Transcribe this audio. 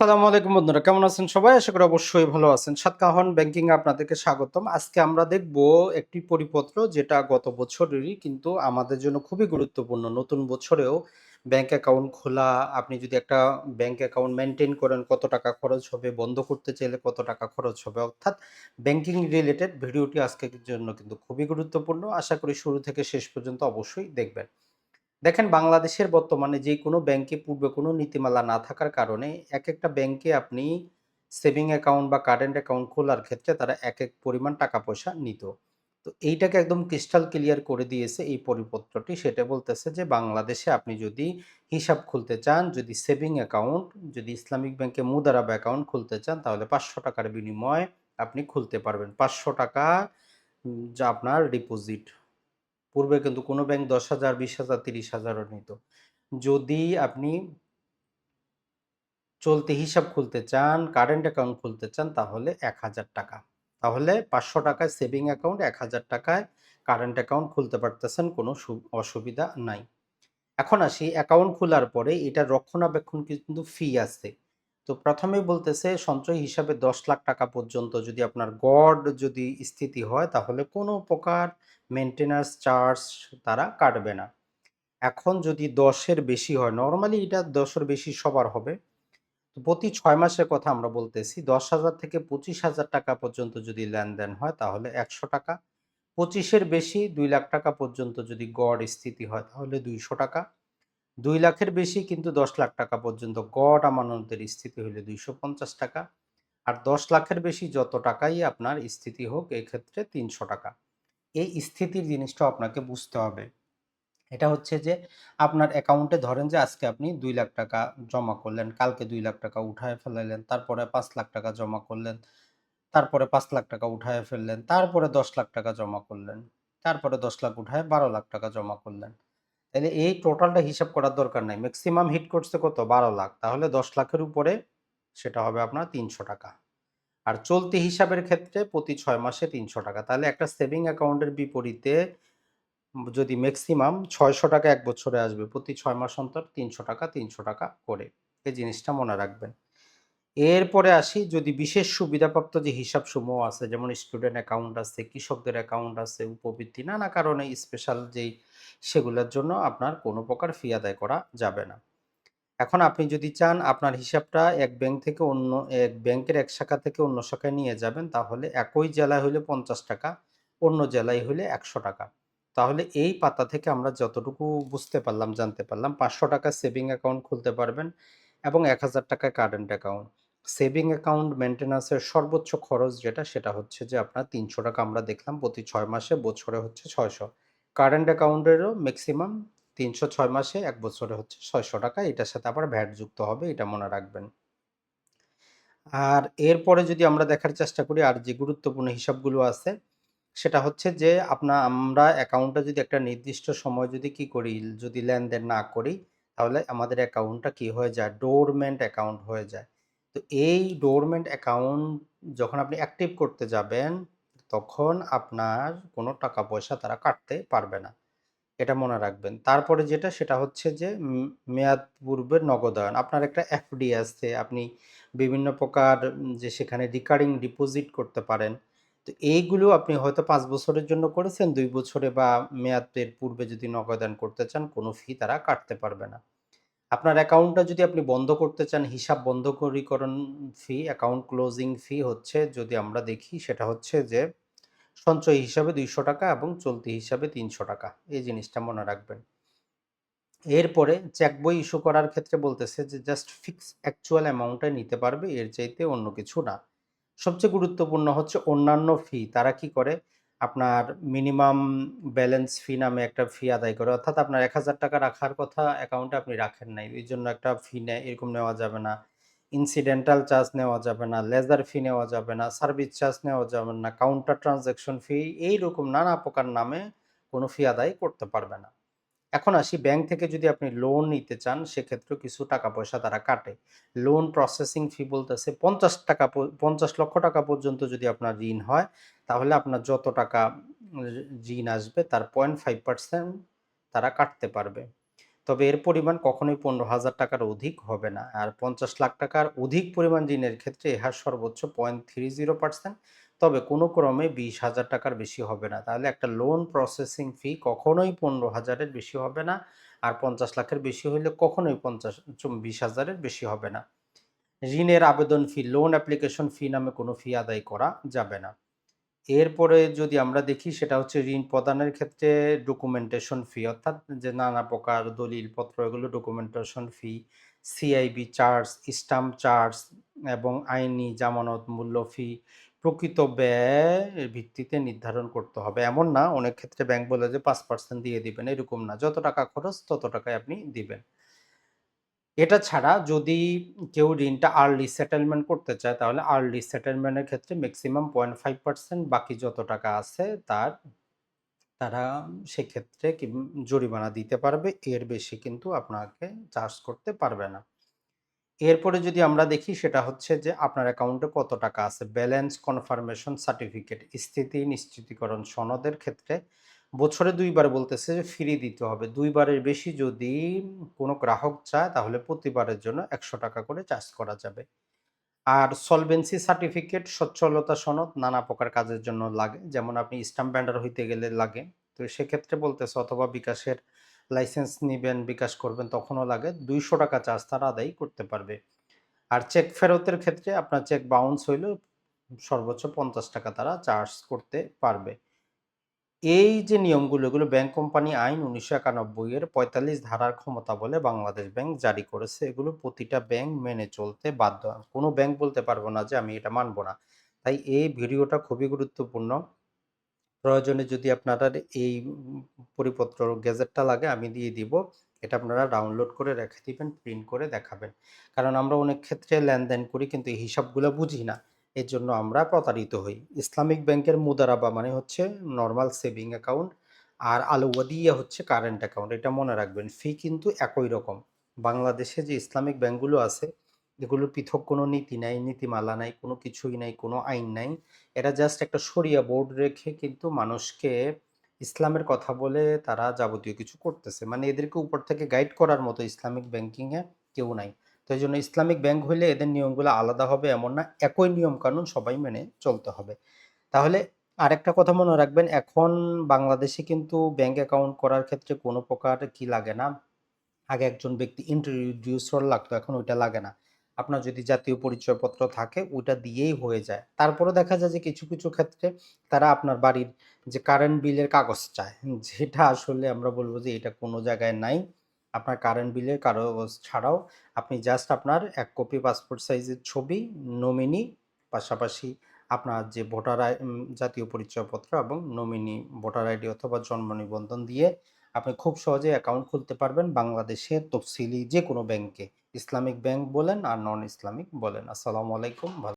সালামু আলাইকুম বন্ধুরা, কেমন আছেন সবাই? আশা করি অবশ্যই ভালো আছেন। সাতকাহন ব্যাংকিং আপনাদেরকে স্বাগতম। আজকে আমরা দেখব একটি পরিপত্র যেটা গত বছরেরই কিন্তু আমাদের জন্য খুবই গুরুত্বপূর্ণ। নতুন বছরেও ব্যাংক অ্যাকাউন্ট খোলা, আপনি যদি একটা ব্যাংক অ্যাকাউন্ট মেনটেন করেন, কত টাকা খরচ হবে, বন্ধ করতে চাইলে কত টাকা খরচ হবে, অর্থাৎ ব্যাংকিং রিলেটেড ভিডিওটি আজকের জন্য কিন্তু খুবই গুরুত্বপূর্ণ। আশা করি শুরু থেকে শেষ পর্যন্ত অবশ্যই দেখবেন। দেখেন, বাংলাদেশের বর্তমানে যে কোনো ব্যাংকে পূর্বে কোনো নীতিমালা না থাকার কারণে এক একটা ব্যাংকে আপনি সেভিং অ্যাকাউন্ট বা কারেন্ট অ্যাকাউন্ট খোলার ক্ষেত্রে তারা এক এক পরিমাণ টাকা পয়সা নিত। তো এইটাকে একদম ক্রিস্টাল ক্লিয়ার করে দিয়েছে এই পরিপত্রটি। সেটা বলতেছে যে, বাংলাদেশে আপনি যদি হিসাব খুলতে চান, যদি সেভিং অ্যাকাউন্ট, যদি ইসলামিক ব্যাংকে মুদারাব অ্যাকাউন্ট খুলতে চান, তাহলে পাঁচশো টাকার বিনিময়ে আপনি খুলতে পারবেন। পাঁচশো টাকা যা আপনার ডিপোজিট। পূর্বে কিন্তু কোনো ব্যাংক দশ হাজার, বিশ হাজার, তিরিশ হাজারও নিত। যদি আপনি চলতি হিসাব খুলতে চান কারেন্ট অ্যাকাউন্ট খুলতে চান, তাহলে এক হাজার টাকা। তাহলে পাঁচশো টাকায় সেভিং অ্যাকাউন্ট এক হাজার টাকায় কারেন্ট অ্যাকাউন্ট খুলতে পারতেছেন, কোনো অসুবিধা নাই। এখন আসি অ্যাকাউন্ট খোলার পরে এটা রক্ষণাবেক্ষণ কিন্তু ফি আছে। তো প্রথমে বলতেছে, সঞ্চয় হিসাবে দশ লাখ টাকা পর্যন্ত যদি আপনার গড় যদি স্থিতি হয়, তাহলে কোনো প্রকার মেনটেন্যান্স চার্জ তারা কাটবে না। এখন যদি দশের বেশি হয় নর্মালি এটা দশের বেশি সবার হবে। তো প্রতি ছয় মাসের কথা আমরা বলতেছি, দশ হাজার থেকে পঁচিশ হাজার টাকা পর্যন্ত যদি লেনদেন হয়, তাহলে একশো টাকা। পঁচিশের বেশি, দুই লাখ টাকা পর্যন্ত যদি গড় স্থিতি হয়, তাহলে দুইশো টাকা। দুই লাখের বেশি কিন্তু দশ লাখ টাকা পর্যন্ত গড় আমানতের স্থিতি হলে দুইশো পঞ্চাশ টাকা। আর দশ লাখের বেশি যত টাকাই আপনার স্থিতি হোক, এক্ষেত্রে তিনশো টাকা। এই স্থিতির জিনিসটা আপনাকে বুঝতে হবে। এটা হচ্ছে যে, আপনার অ্যাকাউন্টে ধরেন যে, আজকে আপনি দুই লাখ টাকা জমা করলেন, কালকে দুই লাখ টাকা উঠায় ফেলাইলেন, তারপরে পাঁচ লাখ টাকা জমা করলেন, তারপরে পাঁচ লাখ টাকা উঠায় ফেললেন, তারপরে দশ লাখ টাকা জমা করলেন, তারপরে দশ লাখ উঠায় বারো লাখ টাকা জমা করলেন। তাহলে এই টোটালটা হিসাব করার দরকার নাই। ম্যাক্সিমাম হিট করছে কত? বারো লাখ। তাহলে দশ লাখের উপরে সেটা হবে আপনার তিনশো টাকা। আর চলতি হিসাবের ক্ষেত্রে প্রতি ছয় মাসে তিনশো টাকা। তাহলে একটা সেভিং অ্যাকাউন্টের বিপরীতে যদি ম্যাক্সিমাম ছয়শো টাকা এক বছরে আসবে, প্রতি ছয় মাস অন্তর তিনশো টাকা তিনশো টাকা করে। এই জিনিসটা মনে রাখবেন। এরপরে আসি, যদি বিশেষ সুবিধাপ্রাপ্ত যে হিসাব সমূহ আছে, যেমন স্টুডেন্ট অ্যাকাউন্ট আছে, কৃষকদের অ্যাকাউন্ট আছে, উপবৃত্তি, নানা কারণে স্পেশাল যেই, সেগুলোর জন্য আপনার কোনো প্রকার ফি আদায় করা যাবে না। এখন আপনি যদি চান আপনার হিসাবটা এক ব্যাংক থেকে অন্য, এক ব্যাংকের এক শাখা থেকে অন্য শাখায় নিয়ে যাবেন, তাহলে একই জেলায় হলে পঞ্চাশ টাকা, অন্য জেলায় হলে একশো টাকা। তাহলে এই পাতা থেকে আমরা যতটুকু বুঝতে পারলাম, জানতে পারলাম, পাঁচশো টাকা সেভিং অ্যাকাউন্ট খুলতে পারবেন এবং এক হাজার টাকা কারেন্ট অ্যাকাউন্ট। সেভিং অ্যাকাউন্ট মেনটেন্যান্সের সর্বোচ্চ খরচ যেটা, সেটা হচ্ছে যে আপনার তিনশো টাকা আমরা দেখলাম প্রতি ছয় মাসে, বছরে হচ্ছে ছয়শো। কারেন্ট অ্যাকাউন্টেরও ম্যাক্সিমাম তিনশো ছয় মাসে এক বছরে হচ্ছে ছয়শো টাকা। এটার সাথে আবার ভ্যাট যুক্ত হবে, এটা মনে রাখবেন। আর এরপরে যদি আমরা দেখার চেষ্টা করি, আর যে গুরুত্বপূর্ণ হিসাবগুলো আছে, সেটা হচ্ছে যে আপনা, আমরা অ্যাকাউন্টটা যদি একটা নির্দিষ্ট সময় যদি কি করি, যদি লেনদেন না করি, তাহলে আমাদের অ্যাকাউন্টটা কি হয়ে যায়? ডোরমেন্ট অ্যাকাউন্ট হয়ে যায়। তো এই ডোরমেন্ট অ্যাকাউন্ট যখন আপনি অ্যাক্টিভ করতে যাবেন, তখন আপনার কোনো টাকা পয়সা তারা কাটতে পারবে না। এটা মনে রাখবেন। তারপরে যেটা, সেটা হচ্ছে যে মেয়াদ পূর্বের নগদায়ন। আপনার একটা এফডি আছে, আপনি বিভিন্ন প্রকার যে, সেখানে রিকারিং ডিপোজিট করতে পারেন। তো এইগুলো আপনি হয়তো পাঁচ বছরের জন্য করেছেন, দুই বছরে বা মেয়াদের পূর্বে যদি নগদায়ন করতে চান, কোনো ফি তারা কাটতে পারবে না। আপনার অ্যাকাউন্টটা যদি আপনি বন্ধ করতে চান, হিসাব বন্ধকরীকরণ ফি অ্যাকাউন্ট ক্লোজিং ফি হচ্ছে, যদি আমরা দেখি, সেটা হচ্ছে যে সঞ্চয় হিসাবে দুইশো টাকা এবং চলতি হিসাবে তিনশো টাকা। এই জিনিসটা মনে রাখবেন। এরপরে চেক বই ইস্যু করার ক্ষেত্রে বলতেছে যে জাস্ট ফিক্স অ্যাকচুয়াল অ্যামাউন্টটা নিতে পারবে, এর চাইতে অন্য কিছু না। সবচেয়ে গুরুত্বপূর্ণ হচ্ছে অন্যান্য ফি তারা কি করে? আপনার মিনিমাম ব্যালেন্স ফি নামে একটা ফি আদায় করে। অর্থাৎ আপনার এক হাজার টাকা রাখার কথা অ্যাকাউন্টে আপনি রাখেন নাই। এই জন্য একটা ফি নেয়, এরকম নেওয়া যাবে না। ইনসিডেন্টাল চার্জ নেওয়া যাবে না, লেজার ফি নেওয়া যাবে না সার্ভিস চার্জ নেওয়া যাবে না কাউন্টার ট্রানজ্যাকশন ফি এইরকম নানা প্রকার নামে কোনো ফি আদায় করতে পারবে না। এখন আসি ব্যাংক থেকে যদি আপনি লোন নিতে চান, সেক্ষেত্রে কিছু টাকা পয়সা তারা কাটে। লোন প্রসেসিং ফি বলতেছে পঞ্চাশ টাকা পঞ্চাশ লক্ষ টাকা পর্যন্ত যদি আপনার ঋণ হয়, তাহলে আপনার যত টাকা ঋণ আসবে তার পয়েন্ট ফাইভ পার্সেন্ট তারা কাটতে পারবে। তবে এর পরিমাণ কখনোই পনেরো হাজার টাকার অধিক হবে না। আর পঞ্চাশ লাখ টাকার অধিক পরিমাণ ঋণের ক্ষেত্রে হার সর্বোচ্চ পয়েন্ট থ্রি জিরো পার্সেন্ট তবে কোনো ক্রমে বিশ হাজার টাকার বেশি হবে না। তাহলে একটা লোন প্রসেসিং ফি কখনোই পনেরো হাজারের বেশি হবে না, আর পঞ্চাশ লাখের বেশি হলে কখনোই পঞ্চাশ বিশ হাজারের বেশি হবে না। ঋণের আবেদন ফি লোন অ্যাপ্লিকেশন ফি নামে কোনো ফি আদায় করা যাবে না। এরপরে যদি আমরা দেখি, সেটা হচ্ছে ঋণ প্রদানের ক্ষেত্রে ডকুমেন্টেশন ফি অর্থাৎ যে নানা প্রকার দলিলপত্র, এগুলো documentation fee CIB charge stamp charge এবং আইনি জামানত মূল্য ফি প্রকৃত ব্যয়ের ভিত্তিতে নির্ধারণ করতে হবে। এমন না, অনেক ক্ষেত্রে ব্যাংক বলে যে পাঁচ পার্সেন্ট দিয়ে দিবেন, এরকম না। যত টাকা খরচ, তত টাকায় আপনি দিবেন। এটা ছাড়া যদি কেউ ঋণটা আর্লি সেটেলমেন্ট করতে চায়, তাহলে আর্লি সেটেলমেন্টের ক্ষেত্রে ম্যাক্সিমাম পয়েন্ট ফাইভ পার্সেন্ট বাকি যত টাকা আছে তার, তারা সেক্ষেত্রে জরিমানা দিতে পারবে, এর বেশি কিন্তু আপনাকে চার্জ করতে পারবে না। এরপরে যদি আমরা দেখি সেটা হচ্ছে যে আপনার অ্যাকাউন্টে কত টাকা আছে ব্যালেন্স কনফার্মেশন সার্টিফিকেট স্থিতি নিশ্চিতকরণ সনদের ক্ষেত্রে বছরে দুইবার বলতেছে যে, ফ্রি দিতে হবে। দুইবারের বেশি যদি কোনো গ্রাহক চায়, তাহলে প্রতিবারের জন্য একশো টাকা করে চার্জ করা যাবে। আর সলভেন্সি সার্টিফিকেট, সচ্ছলতা সনদ নানা প্রকার কাজের জন্য লাগে। যেমন আপনি স্টাম্প ব্যান্ডার হইতে গেলে লাগে। তো সেক্ষেত্রে বলতেছে, অথবা বিকাশের লাইসেন্স নিবেন, বিকাশ করবেন, তখনও লাগে। দুইশো টাকা চার্জ তারা আদায় করতে পারবে। আর চেক ফেরতের ক্ষেত্রে আপনার চেক বাউন্স হইলে সর্বোচ্চ পঞ্চাশ টাকা তারা চার্জ করতে পারবে। এই যে নিয়মগুলো, এগুলো ব্যাংক কোম্পানি আইন উনিশশো একানব্বই এর পঁয়তাল্লিশ ধারার ক্ষমতা বলে বাংলাদেশ ব্যাংক জারি করেছে। এগুলো প্রতিটা ব্যাংক মেনে চলতে বাধ্য। কোনো ব্যাংক বলতে পারব না যে আমি এটা মানবো না। তাই এই ভিডিওটা খুবই গুরুত্বপূর্ণ। প্রয়োজনে যদি আপনারা এই পরিপত্র গেজেটটা লাগে, আমি দিয়ে দিব। এটা আপনারা ডাউনলোড করে রেখে দিবেন, প্রিন্ট করে দেখাবেন। কারণ আমরা অনেক ক্ষেত্রে লেনদেন করি, কিন্তু এই হিসাবগুলো বুঝি না। এর জন্য আমরা প্রতারিত হই। ইসলামিক ব্যাংকের মুদারাবা মানে হচ্ছে নর্মাল সেভিং অ্যাকাউন্ট আর আলুয়াদিয়া হচ্ছে কারেন্ট অ্যাকাউন্ট এটা মনে রাখবেন ফি কিন্তু একই রকম। বাংলাদেশে যে ইসলামিক ব্যাংকগুলো আছে, এগুলোর পৃথক কোনো নীতি নাই, নীতিমালা নাই, কোনো কিছুই নাই, কোনো আইন নাই। এটা জাস্ট একটা সরিয়া বোর্ড রেখে কিন্তু মানুষকে ইসলামের কথা বলে তারা যাবতীয় কিছু করতেছে। মানে এদেরকে উপর থেকে গাইড করার মতো ইসলামিক ব্যাংকিংয়ে কেউ নাই। তো এই জন্য ইসলামিক ব্যাংক হইলে এদের নিয়মগুলো আলাদা হবে, এমন না, একই নিয়ম কানুন সবাই মেনে চলতে হবে। তাহলে আরেকটা কথা মনে রাখবেন, এখন বাংলাদেশে কিন্তু ব্যাংক অ্যাকাউন্ট করার ক্ষেত্রে কোনো প্রকার কি লাগে না? আগে একজন ব্যক্তি ইন্ট্রোডিউসর লাগতো, এখন ওইটা লাগে না। আপনার যদি জাতীয় পরিচয়পত্র থাকে, ওইটা দিয়েই হয়ে যায়। তারপরে দেখা যায় যে কিছু কিছু ক্ষেত্রে তারা আপনার বাড়ির যে কারেন্ট বিলের কাগজ চায়, যেটা আসলে আমরা বলব যে এটা কোনো জায়গায় নাই। আপনার কারেন্ট বিলের কাগজ ছাড়াও আপনি জাস্ট আপনার এক কপি পাসপোর্ট সাইজের ছবি নমিনি পাশাপাশি আপনার যে ভোটার আই জাতীয় পরিচয়পত্র এবং নমিনি ভোটার আইডি অথবা জন্ম নিবন্ধন দিয়ে আপনি খুব সহজে অ্যাকাউন্ট খুলতে পারবেন বাংলাদেশের তফসিলি যে কোনো ব্যাংকে ইসলামিক ব্যাংক বলেন আর নন ইসলামিক বলেন। আসসালামু আলাইকুম